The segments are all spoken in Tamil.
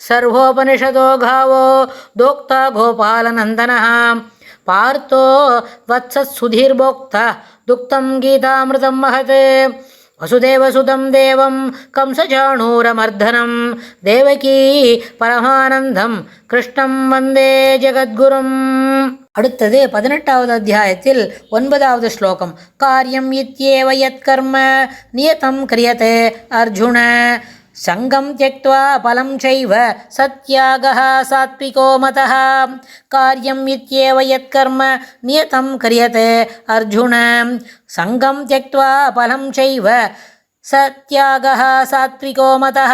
सर्वोपनिषदो गावो दोक्ता गोपालनन्दनः पार्थो वत्सत्सुधीर्भोक्ता दुक्तं गीतामृतं महत् वसुदेवसुतं देवं कंसचाणूरमर्दनं देवकी பரமானந்தம் கிருஷ்ணம் வந்தே ஜெகத்குரும் அடுத்தது பதினெட்டாவது அத்தியாயத்தில் ஒன்பதாவது ஸ்லோகம் காரியம் இத்யேவ யத்கர்ம நியதம் கிரியதே அர்ஜுன सङ्गं त्यक्त्वा फलं चैव सत्यागः सात्विको मतः। कार्यम् इत्येव यत्कर्म नियतं क्रियते अर्जुन। सङ्गं त्यक्त्वा फलं चैव सत्यागः सात्विको मतः।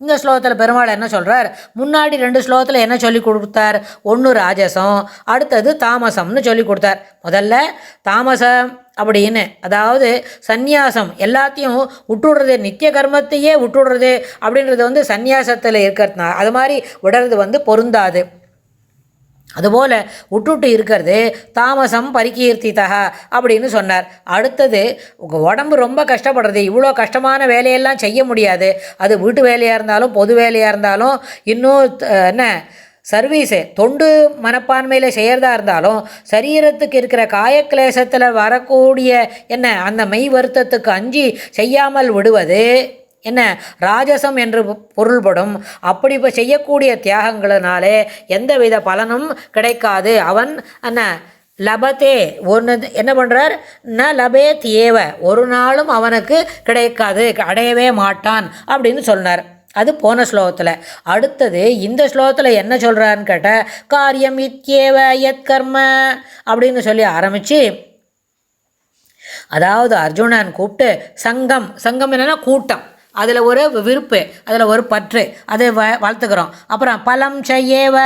இந்த ஸ்லோகத்தில் பெருமாள் என்ன சொல்கிறார் முன்னாடி ரெண்டு ஸ்லோகத்தில் என்ன சொல்லி கொடுத்தார்? ஒன்று ராஜசம் அடுத்தது தாமசம்னு சொல்லி கொடுத்தார். முதல்ல தாமசம் அப்படின்னு அதாவது சந்நியாசம் எல்லாத்தையும் விட்டுடுறது நித்திய கர்மத்தையே விட்டுடுறது அப்படின்றது வந்து சந்நியாசத்தில் இருக்கிறதுனா அது மாதிரி விடுறது வந்து பொருந்தாது. அதுபோல் விட்டுட்டு இருக்கிறது தாமசம் பரிகீர்த்திதா அப்படின்னு சொன்னார். அடுத்தது உங்கள் உடம்பு ரொம்ப கஷ்டப்படுறது இவ்வளோ கஷ்டமான வேலையெல்லாம் செய்ய முடியாது. அது வீட்டு வேலையாக இருந்தாலும் பொது வேலையாக இருந்தாலும் இன்னும் என்ன சர்வீஸு தொண்டு மனப்பான்மையில் செய்கிறதா இருந்தாலும் சரீரத்துக்கு இருக்கிற காயக்லேசத்தில் வரக்கூடிய என்ன அந்த மெய் வருத்தத்துக்கு அஞ்சி செய்யாமல் விடுவது என்ன? ராஜசம் என்று பொருள்படும். அப்படி இப்போ செய்யக்கூடிய தியாகங்களினாலே எந்தவித பலனும் கிடைக்காது. அவன் என்ன? லபத்தே. ஒன்று என்ன பண்ணுறார் ந லபேத் ஏவ ஒரு நாளும் அவனுக்கு கிடைக்காது. அடையவே மாட்டான் அப்படின்னு சொன்னார். அது போன ஸ்லோகத்தில். அடுத்தது இந்த ஸ்லோகத்தில் என்ன சொல்கிறான்னு கேட்டால் காரியம் இத்யேவ யத் கர்ம அப்படின்னு சொல்லி ஆரம்பித்து அதாவது அர்ஜுனன் கூப்பிட்டு சங்கம் சங்கம் என்னென்னா கூட்டம். அதில் ஒரு விருப்பு அதில் ஒரு பற்று அதை வ வளர்த்துக்கிறோம். அப்புறம் பலம் செய்யவ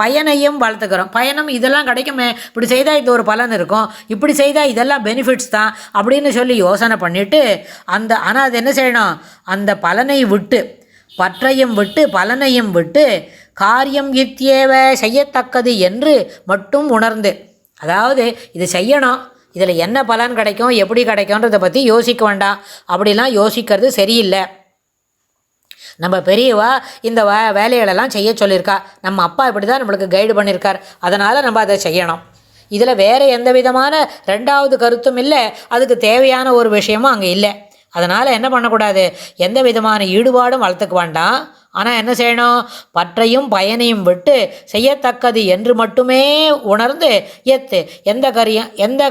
பயனையும் வளர்த்துக்கிறோம். பயணம் இதெல்லாம் கிடைக்குமே. இப்படி செய்தால் இது ஒரு பலன் இருக்கும். இப்படி செய்தால் இதெல்லாம் பெனிஃபிட்ஸ் தான் அப்படின்னு சொல்லி யோசனை பண்ணிவிட்டு அந்த ஆனால் அது என்ன செய்யணும்? அந்த பலனை விட்டு பற்றையும் விட்டு பலனையும் விட்டு காரியம் இத்தியேவ செய்யத்தக்கது என்று மட்டும் உணர்ந்து அதாவது இது செய்யணும். இதில் என்ன பலன் கிடைக்கும் எப்படி கிடைக்கும்ன்றதை பற்றி யோசிக்க வேண்டாம். அப்படிலாம் யோசிக்கிறது சரியில்லை. நம்ம பெரியவா இந்த வே வேலைகளெல்லாம் செய்ய சொல்லியிருக்கா. நம்ம அப்பா இப்படி தான் நம்மளுக்கு கைடு பண்ணியிருக்கார். அதனால் நம்ம அதை செய்யணும். இதில் வேறு எந்த விதமான ரெண்டாவது கருத்தும் இல்லை. அதுக்கு தேவையான ஒரு விஷயமும் அங்கே இல்லை. அதனால் என்ன பண்ணக்கூடாது? எந்த விதமான ஈடுபாடும் வளர்த்துக்க வேண்டாம். ஆனால் என்ன செய்யணும்? பற்றையும் பயனையும் விட்டு செய்யத்தக்கது என்று மட்டுமே உணர்ந்து எத்து எந்த கரியம் எந்த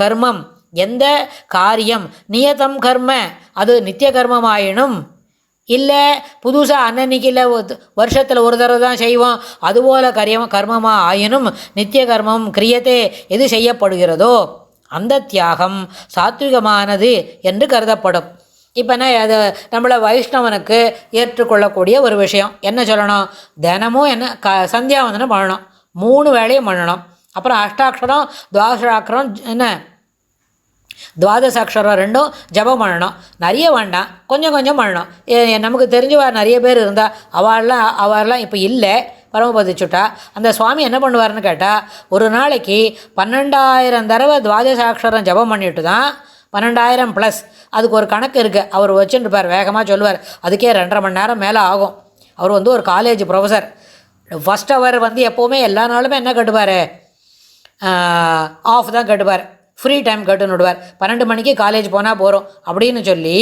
கர்மம். எந்த காரியம்? நியதம் கர்ம. அது நித்திய கர்மமாயினும். இல்லை புதுசாக அன்னன்னைக்கு இல்லை வருஷத்தில் ஒரு தடவை தான் செய்வோம். அதுபோல் கரியம் கர்மமாக ஆயினும் நித்திய கர்மம் கிரியத்தே எது செய்யப்படுகிறதோ அந்த தியாகம் சாத்விகமானது என்று கருதப்படும். இப்போ என்ன அது நம்மளை வைஷ்ணவனுக்கு ஏற்றுக்கொள்ளக்கூடிய ஒரு விஷயம். என்ன சொல்லணும்? தினமும் என்ன க சந்தியாவந்தனம் பண்ணணும். மூணு வேளையும் பண்ணணும். அப்புறம் அஷ்டாட்சரம் துவாதசாட்சரம் என்ன? துவாதசாட்சரம் ரெண்டும் ஜபம் பண்ணணும். நிறைய வேண்டாம். கொஞ்சம் கொஞ்சம் பண்ணணும். ஏ- நமக்கு தெரிஞ்சவா நிறைய பேர் இருந்தால் அவள்லாம் அவள்லாம் இப்போ இல்லை. பரமபதிச்சுட்டா அந்த சுவாமி என்ன பண்ணுவார்னு கேட்டால் ஒரு நாளைக்கு பன்னெண்டாயிரம் தடவை துவாதசாட்சரம் ஜபம் பண்ணிட்டு தான் பன்னெண்டாயிரம் ப்ளஸ் அதுக்கு ஒரு கணக்கு இருக்குது அவர் வச்சுட்டுப்பார் வேகமாக சொல்லுவார். அதுக்கே ரெண்டரை மணி நேரம் மேலே ஆகும். அவர் வந்து ஒரு காலேஜ் ப்ரொஃபஸர் ஃபஸ்ட் அவர் வந்து எப்போவுமே எல்லா நாளுமே என்ன கட்டுவார்? ஆஃப் தான் கட்டுவார். ஃப்ரீ டைம் கட்டுன்னு விடுவார். பன்னெண்டு மணிக்கு காலேஜ் போனால் போகிறோம் அப்படின்னு சொல்லி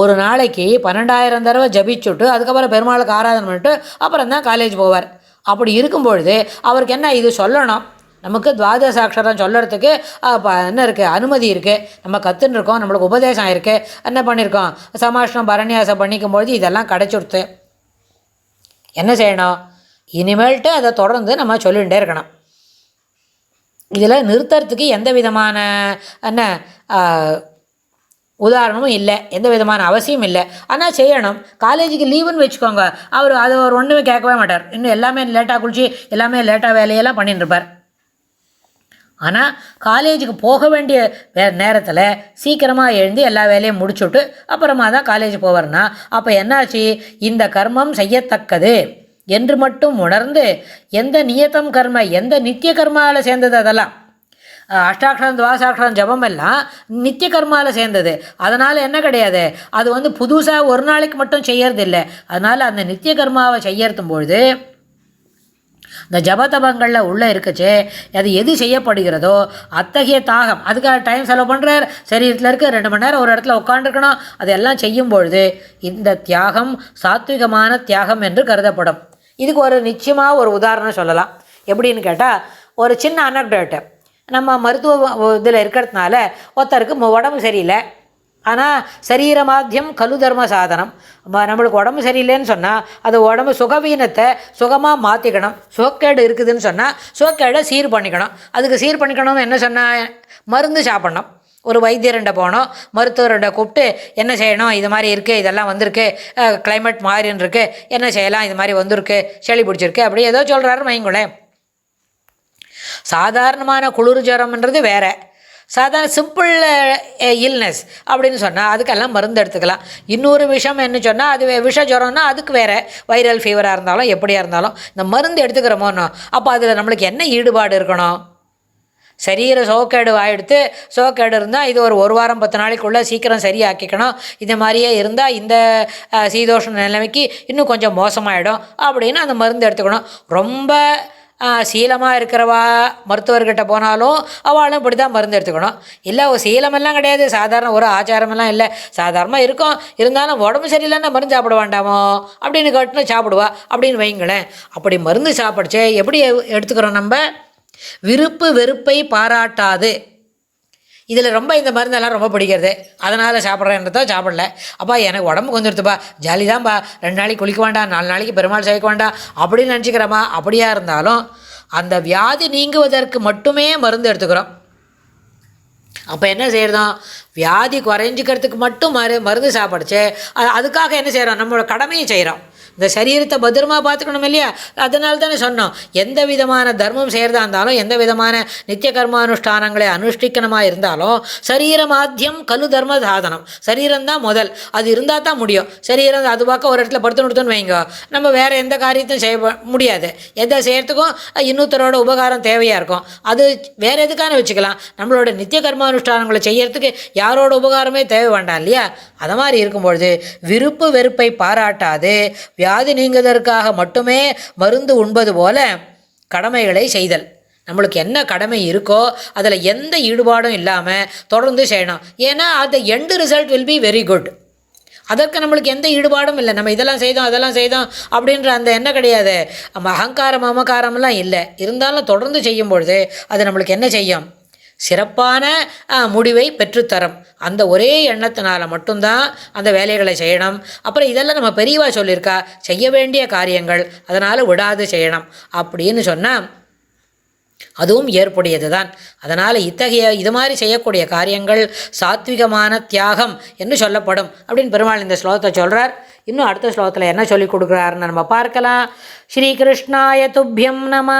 ஒரு நாளைக்கு பன்னெண்டாயிரம் தடவை ஜபிச்சுட்டு அதுக்கப்புறம் பெருமாளுக்கு ஆராதனை பண்ணிட்டு அப்புறம் தான் காலேஜ் போவார். அப்படி இருக்கும் பொழுது அவருக்கு என்ன இது சொல்லணும்? நமக்கு துவாதசாட்சரம் சொல்லறதுக்கு என்ன இருக்குது அனுமதி இருக்குது நம்ம கற்றுன்னு இருக்கோம் நம்மளுக்கு உபதேசம் இருக்குது என்ன பண்ணியிருக்கோம் சமாஷ்டம் பரநியாசம் பண்ணிக்கும் பொழுது இதெல்லாம் கிடச்சிடுத்து என்ன செய்யணும்? இனிமேல்ட்டு அதை தொடர்ந்து நம்ம சொல்லிகிட்டே இருக்கணும். இதில் நிறுத்துறதுக்கு எந்த விதமான என்ன உதாரணமும் இல்லை. எந்த விதமான அவசியம் இல்லை. ஆனால் செய்யணும். காலேஜுக்கு லீவுன்னு வச்சுக்கோங்க. அவர் அது அவர் ஒன்றுமே கேட்கவே மாட்டார். இன்னும் எல்லாமே லேட்டாக குளிச்சு எல்லாமே லேட்டாக வேலையெல்லாம் பண்ணிட்டு இருப்பார் ஆனால் காலேஜுக்கு போக வேண்டிய வே நேரத்தில் சீக்கிரமாக எழுந்து எல்லா வேலையும் முடிச்சுட்டு அப்புறமா தான் காலேஜ் போவார்னா அப்போ என்னாச்சு? இந்த கர்மம் செய்யத்தக்கது. என்று மட்டும் உணர்ந்து எந்த நியத்தம் கர்ம எந்த நித்திய கர்மாவில் சேர்ந்தது அதெல்லாம்? அஷ்டாட்சரம் துவாசாட்சரம் ஜபம் எல்லாம் நித்திய கர்மாவில் சேர்ந்தது. அதனால் என்ன கிடையாது? அது வந்து புதுசாக ஒரு நாளைக்கு மட்டும் செய்யறது இல்லை அதனால் அந்த நித்திய கர்மாவை செய்யறதும் பொழுது இந்த ஜபதபங்களில் உள்ளே இருக்குச்சே அது எது செய்யப்படுகிறதோ அத்தகைய தாகம். அதுக்காக டைம் செலவு பண்ணுறார் சரீரத்தில் இருக்க ரெண்டு மணி நேரம் ஒரு இடத்துல உட்காந்துருக்கணும் அதெல்லாம் செய்யும் பொழுது இந்த தியாகம் சாத்விகமான தியாகம் என்று கருதப்படும். இதுக்கு ஒரு நிச்சயமாக ஒரு உதாரணம் சொல்லலாம். எப்படின்னு கேட்டால் ஒரு சின்ன அனக்டேட்டு நம்ம மருத்துவ இதில் இருக்கிறதுனால ஒருத்தருக்கு உடம்பு சரியில்லை. ஆனால் சரீர மாத்தியம் கலு தர்ம சாதனம். நம்மளுக்கு உடம்பு சரியில்லைன்னு சொன்னால் அது உடம்பு சுகவீனத்தை சுகமாக மாற்றிக்கணும் சுகக்கேடு இருக்குதுன்னு சொன்னால் சுகக்கேடை சீர் பண்ணிக்கணும். அதுக்கு சீர் பண்ணிக்கணும் என்ன சொன்னால் மருந்து சாப்பிட்ணும். ஒரு வைத்தியர்கிட்ட போனோம் மருத்துவர்கிட்ட கூப்பிட்டு என்ன செய்யணும்? இது மாதிரி இருக்குது இதெல்லாம் வந்திருக்கு. கிளைமேட் மாறின்னு இருக்கு என்ன செய்யலாம்? இது மாதிரி வந்திருக்கு. செளி பிடிச்சிருக்கு. அப்படி ஏதோ சொல்கிறாரு வைங்களேன் சாதாரணமான குளிர் ஜுரம்ன்றது வேறு. சாதாரண சிம்பிள் இல்னஸ் அப்படின்னு சொன்னால் அதுக்கெல்லாம் மருந்து எடுத்துக்கலாம். இன்னொரு விஷம் என்ன சொன்னால் அது விஷ ஜுரம்னா அதுக்கு வேறு. வைரல் ஃபீவராக இருந்தாலும் எப்படியாக இருந்தாலும் இந்த மருந்து எடுத்துக்கிறோமோனோ அப்போ அதில் நம்மளுக்கு என்ன ஈடுபாடு இருக்கணும்? சரீர சோக்கேடு ஆகிடுத்து சோக்கேடு இருந்தால் இது ஒரு ஒரு வாரம் பத்து நாளைக்குள்ளே சீக்கிரம் சரியாக்கிக்கணும். இந்த மாதிரியே இருந்தால் இந்த சீதோஷ சீதோஷண நிலைமைக்கு இன்னும் கொஞ்சம் மோசமாயிடும் அப்படின்னு அந்த மருந்து எடுத்துக்கணும். ரொம்ப சீலமாக இருக்கிறவா மருத்துவர்கிட்ட போனாலும் அவளும் இப்படி தான் மருந்து எடுத்துக்கணும். இல்லை ஒரு சீலமெல்லாம் கிடையாது. சாதாரண ஒரு ஆச்சாரமெல்லாம் இல்லை. சாதாரணமாக இருக்கும். இருந்தாலும் உடம்பு சரியில்லைன்னா மருந்து சாப்பிட வேண்டாமோ? அப்படின்னு கேட்டுன்னு சாப்பிடுவா. அப்படின்னு வைங்களேன் அப்படி மருந்து சாப்பிடுச்சே எப்படி எடுத்துக்கிறோம் நம்ம? விருப்பு வெறுப்பை பாராட்டாது. இதில் ரொம்ப இந்த மருந்தெல்லாம் ரொம்ப பிடிக்கிறது. அதனால் சாப்பிட்றேன்றதோ சாப்பிடல. அப்பா எனக்கு உடம்பு கொஞ்சம் இருக்குப்பா ஜாலி தான்ப்பா ரெண்டு நாளைக்கு குளிக்க வேண்டாம். நாலு நாளைக்கு பெருமாள் சேர்க்க வேண்டாம். அப்படின்னு நினச்சிக்கிறோமா அப்படியா இருந்தாலும் அந்த வியாதி நீங்குவதற்கு மட்டுமே மருந்து எடுத்துக்கிறோம். அப்போ என்ன செய்கிறோம் வியாதி குறைஞ்சிக்கிறதுக்கு மட்டும் மரு மருந்து சாப்பிடுச்சு. அதுக்காக என்ன செய்கிறோம் நம்மளோட கடமையை செய்கிறோம் இந்த சரீரத்தை பத்திரமா பார்த்துக்கணும் இல்லையா? அதனால தானே சொன்னோம். எந்த விதமான தர்மம் செய்கிறதா இருந்தாலும் எந்த விதமான நித்திய கர்மானுஷ்டானங்களை அனுஷ்டிக்கணுமா இருந்தாலும் சரீரமாத்தியம் கலு தர்ம சாதனம். சரீரம் தான் முதல். அது இருந்தால் தான் முடியும். சரீரம் அது பார்க்க ஒரு இடத்துல படுத்து நிறுத்தணும் வைங்க. நம்ம வேறு எந்த காரியத்தையும் செய்ய முடியாது. எதை செய்கிறதுக்கும் இன்னொருத்தரோட உபகாரம் தேவையாக இருக்கும். அது வேறு எதுக்கான வச்சுக்கலாம். நம்மளோட நித்திய கர்மானுஷ்டானங்களை செய்யறதுக்கு யாரோட உபகாரமே தேவை வேண்டாம் இல்லையா? அது மாதிரி இருக்கும்பொழுது விருப்பு வெறுப்பை பாராட்டாது வியாதி நீங்குவதற்காக மட்டுமே மருந்து உண்பது போல கடமைகளை செய்தல். நம்மளுக்கு என்ன கடமை இருக்கோ அதில் எந்த ஈடுபாடும் இல்லாமல் தொடர்ந்து செய்யணும். ஏன்னா அந்த end result will be very good அதற்கு நம்மளுக்கு எந்த ஈடுபாடும் இல்லை. நம்ம இதெல்லாம் செய்தோம் அதெல்லாம் செய்தோம் அப்படின்ற அந்த என்ன கிடையாது. நம்ம அகங்காரம் அமகாரம்லாம் இல்லை. இருந்தாலும் தொடர்ந்து செய்யும் பொழுது அது நம்மளுக்கு என்ன செய்யும்? சிறப்பான முடிவை பெற்றுத்தரும். அந்த ஒரே எண்ணத்தினால் மட்டும்தான் அந்த வேலைகளை செய்யணும். அப்புறம் இதெல்லாம் நம்ம பெரியவா சொல்லியிருக்கா செய்ய வேண்டிய காரியங்கள் அதனால் விடாது செய்யணும். அப்படின்னு சொன்னால் அதுவும் ஏற்புடையது தான் அதனால் இத்தகைய இது மாதிரி செய்யக்கூடிய காரியங்கள் சாத்விகமான தியாகம் என்று சொல்லப்படும் அப்படின்னு பெருமாள் இந்த ஸ்லோகத்தை சொல்கிறார் இன்னும் அடுத்த ஸ்லோகத்தில் என்ன சொல்லிக் கொடுக்குறாருன்னு நம்ம பார்க்கலாம். ஸ்ரீ கிருஷ்ணாய துப்பியம் நம